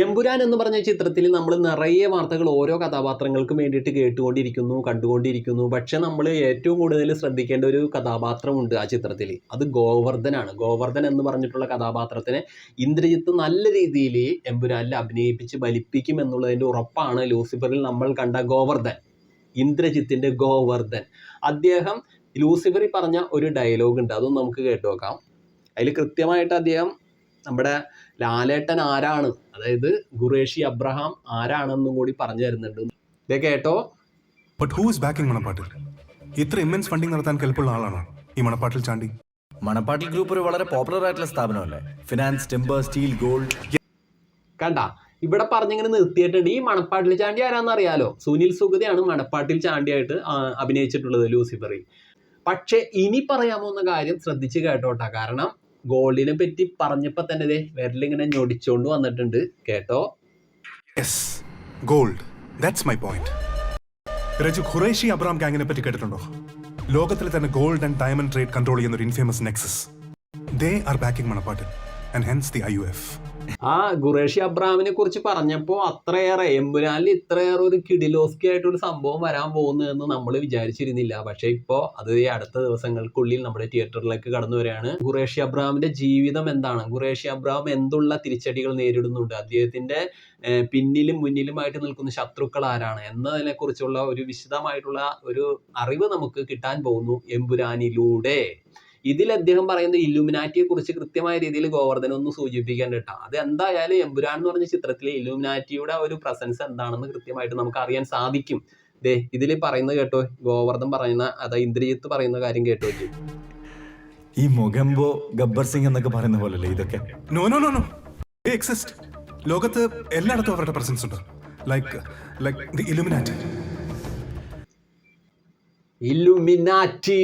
എമ്പുരാൻ എന്ന് പറഞ്ഞ ചിത്രത്തിൽ നമ്മൾ നിറയെ വാർത്തകൾ ഓരോ കഥാപാത്രങ്ങൾക്കും വേണ്ടിയിട്ട് കേട്ടുകൊണ്ടിരിക്കുന്നു കണ്ടുകൊണ്ടിരിക്കുന്നു. പക്ഷെ നമ്മൾ ഏറ്റവും കൂടുതൽ ശ്രദ്ധിക്കേണ്ട ഒരു കഥാപാത്രമുണ്ട് ആ ചിത്രത്തിൽ. അത് ഗോവർദ്ധനാണ്. ഗോവർദ്ധൻ എന്ന് പറഞ്ഞിട്ടുള്ള കഥാപാത്രത്തിനെ ഇന്ദ്രജിത്ത് നല്ല രീതിയിൽ എമ്പുരാനിൽ അഭിനയിപ്പിച്ച് ബലിപ്പിക്കും എന്നുള്ളതിന്റെ ഉറപ്പാണ് ലൂസിഫറിൽ നമ്മൾ കണ്ട ഗോവർദ്ധൻ. ഇന്ദ്രജിത്തിന്റെ ഗോവർദ്ധൻ. അദ്ദേഹം ലൂസിഫറിൽ പറഞ്ഞ ഒരു ഡയലോഗ് ഉണ്ട് അതും നമുക്ക് കേട്ടു നോക്കാം. അതിൽ കൃത്യമായിട്ട് അദ്ദേഹം നമ്മുടെ ലാലേട്ടൻ ആരാണ്? അതായത് ഖുറേഷി അബ്രഹാം ആരാണെന്നും കൂടി പറഞ്ഞു തരുന്നുണ്ട്. ഇതേ കേട്ടോ? But backing Manappattil? ഇത്ര ഇമ്മൻസ് ഫണ്ടിങ് നടത്താൻ കെൽപ്പുള്ള ആളാണോ ഈ മണപ്പാട്ടിൽ ചാണ്ടി? മണപ്പാട്ടിൽ ഗ്രൂപ്പ് ഒരു വളരെ പോപ്പുലർ ആയിട്ടുള്ള സ്ഥാപനമല്ലേ? ഫിനാൻസ് ടെമ്പർ സ്റ്റീൽ ഗോൾഡ് കണ്ട ഇവിടെ പറഞ്ഞിങ്ങനെ നിർത്തിയിട്ടുണ്ട്. ഈ മണപ്പാട്ടിൽ ചാണ്ടി ആരാന്ന് അറിയാലോ സുനിൽ സുഗതയാണ് മണപ്പാട്ടിൽ ചാണ്ടിയായിട്ട് അഭിനയിച്ചിട്ടുള്ളത് ലൂസിഫറിൽ. പക്ഷേ ഇനി പറയാൻ പോകുന്ന കാര്യം ശ്രദ്ധിച്ച് കേട്ടോട്ടാ. കാരണം ഗോൾഡിനെ പറ്റി പറഞ്ഞപ്പോൾ തന്നെ ദേ വിരലിങ്ങനെ ഞൊടിച്ചോണ്ട് വന്നിട്ടുണ്ട്. കേട്ടോ? Gold that's my point Reju Qureshi Abram ഗാങ്ങിനെ പറ്റി കേട്ടിട്ടുണ്ടോ? ലോകത്തിലെ തന്നെ gold and diamond trade control ചെയ്യുന്ന ഒരു infamous nexus they are backing Manappattil the I ആ ഖുറേഷി അബ്രാമിനെ കുറിച്ച് പറഞ്ഞപ്പോൾ അത്രയേറെ എമ്പുരാനിൽ ഇത്രയേറെ ഒരു കിഡിലോസ്കി ആയിട്ടൊരു സംഭവം വരാൻ പോകുന്നു എന്ന് നമ്മൾ വിചാരിച്ചിരുന്നില്ല. പക്ഷെ ഇപ്പോ അത് ഈ അടുത്ത ദിവസങ്ങൾക്കുള്ളിൽ നമ്മുടെ തിയേറ്ററിലേക്ക് കടന്നു വരികയാണ്. ഖുറേഷി അബ്രാമിന്റെ ജീവിതം എന്താണ്? ഖുറേഷി അബ്രാം എന്തുള്ള തിരിച്ചടികൾ നേരിടുന്നുണ്ട്? അദ്ദേഹത്തിന്റെ പിന്നിലും മുന്നിലുമായിട്ട് നിൽക്കുന്ന ശത്രുക്കൾ ആരാണ്? എന്നതിനെ കുറിച്ചുള്ള ഒരു വിശദമായിട്ടുള്ള ഒരു അറിവ് നമുക്ക് കിട്ടാൻ പോകുന്നു എമ്പുരാനിലൂടെ. ഇതിൽ അദ്ദേഹം പറയുന്നത് ഇലുമിനാറ്റിയെ കുറിച്ച് കൃത്യമായ രീതിയിൽ ഗോവർദ്ധനം ഒന്ന് സൂചിപ്പിക്കാൻ കേട്ടോ. അത് എന്തായാലും എമ്പുരാൻ എന്ന് പറഞ്ഞ ചിത്രത്തിലെ ഇലുമിനാറ്റിയുടെ ഒരു പ്രസൻസ് എന്താണെന്ന് കൃത്യമായിട്ട് നമുക്ക് അറിയാൻ സാധിക്കും. ദേ ഇതിൽ പറയുന്നത് കേട്ടോ ഗോവർദ്ധൻ പറയുന്ന അതാ ഇന്ദ്രജിത്ത് പറയുന്ന കാര്യം കേട്ടോ. ഈ മുഖംബോ ഗബ്ബർ സിംഗ് എന്നൊക്കെ പറയുന്ന പോലല്ലേ ഇതൊക്കെ? No no no no exist ലോകത്ത് എല്ലായിടത്തും അവരുടെ പ്രസൻസ് ഉണ്ട്. Like like the Illuminati Illuminati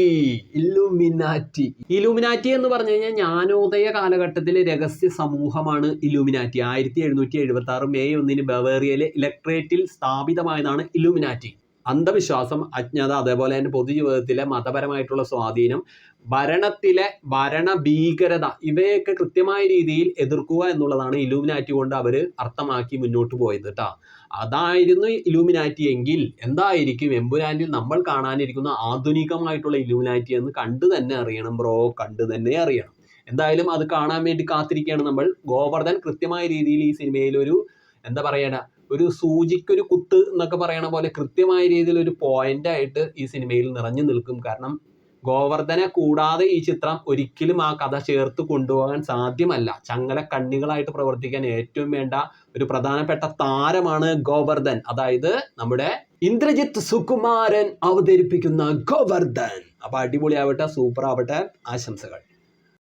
Illuminati Illuminati എന്ന് പറഞ്ഞു കഴിഞ്ഞാൽ ജ്ഞാനോദയ കാലഘട്ടത്തിലെ രഹസ്യ സമൂഹമാണ് ഇലുമിനാറ്റി ആയിരത്തി എഴുന്നൂറ്റി എഴുപത്തി ആറ് മെയ് ഒന്നിന് ബവേറിയയിലെ ഇലക്ട്രേറ്റിൽ സ്ഥാപിതമായതാണ് ഇലുമിനാറ്റി അന്ധവിശ്വാസം അജ്ഞത അതേപോലെ തന്നെ പൊതുജീവിതത്തിലെ മതപരമായിട്ടുള്ള സ്വാധീനം ഭരണത്തിലെ ഭരണഭീകരത ഇവയൊക്കെ കൃത്യമായ രീതിയിൽ എതിർക്കുക എന്നുള്ളതാണ് ഇലൂമിനാറ്റി കൊണ്ട് അവർ അർത്ഥമാക്കി മുന്നോട്ട് പോയത് കേട്ടോ അതായിരുന്നു ഇലൂമിനാറ്റി എങ്കിൽ എന്തായിരിക്കും? എമ്പുരാനിൽ നമ്മൾ കാണാനിരിക്കുന്ന ആധുനികമായിട്ടുള്ള ഇലൂമിനാറ്റി എന്ന് കണ്ടു തന്നെ അറിയണം ബ്രോ കണ്ടു തന്നെ അറിയണം. എന്തായാലും അത് കാണാൻ വേണ്ടി കാത്തിരിക്കുകയാണ് നമ്മൾ. ഗോവർദ്ധൻ കൃത്യമായ രീതിയിൽ ഈ സിനിമയിൽ ഒരു എന്താ പറയണ ഒരു സൂചിക്കൊരു കുത്ത് എന്നൊക്കെ പറയണ പോലെ കൃത്യമായ രീതിയിൽ ഒരു പോയിന്റ് ആയിട്ട് ഈ സിനിമയിൽ നിറഞ്ഞു നിൽക്കും. കാരണം ഗോവർദ്ധനെ കൂടാതെ ഈ ചിത്രം ഒരിക്കലും ആ കഥ ചേർത്ത് കൊണ്ടുപോകാൻ സാധ്യമല്ല. ചങ്ങല കണ്ണികളായിട്ട് പ്രവർത്തിക്കാൻ ഏറ്റവും വേണ്ട ഒരു പ്രധാനപ്പെട്ട താരമാണ് ഗോവർദ്ധൻ. അതായത് നമ്മുടെ ഇന്ദ്രജിത്ത് സുകുമാരൻ അവതരിപ്പിക്കുന്ന ഗോവർദ്ധൻ. അപ്പൊ അടിപൊളിയാവട്ടെ സൂപ്പർ ആവട്ടെ ആശംസകൾ.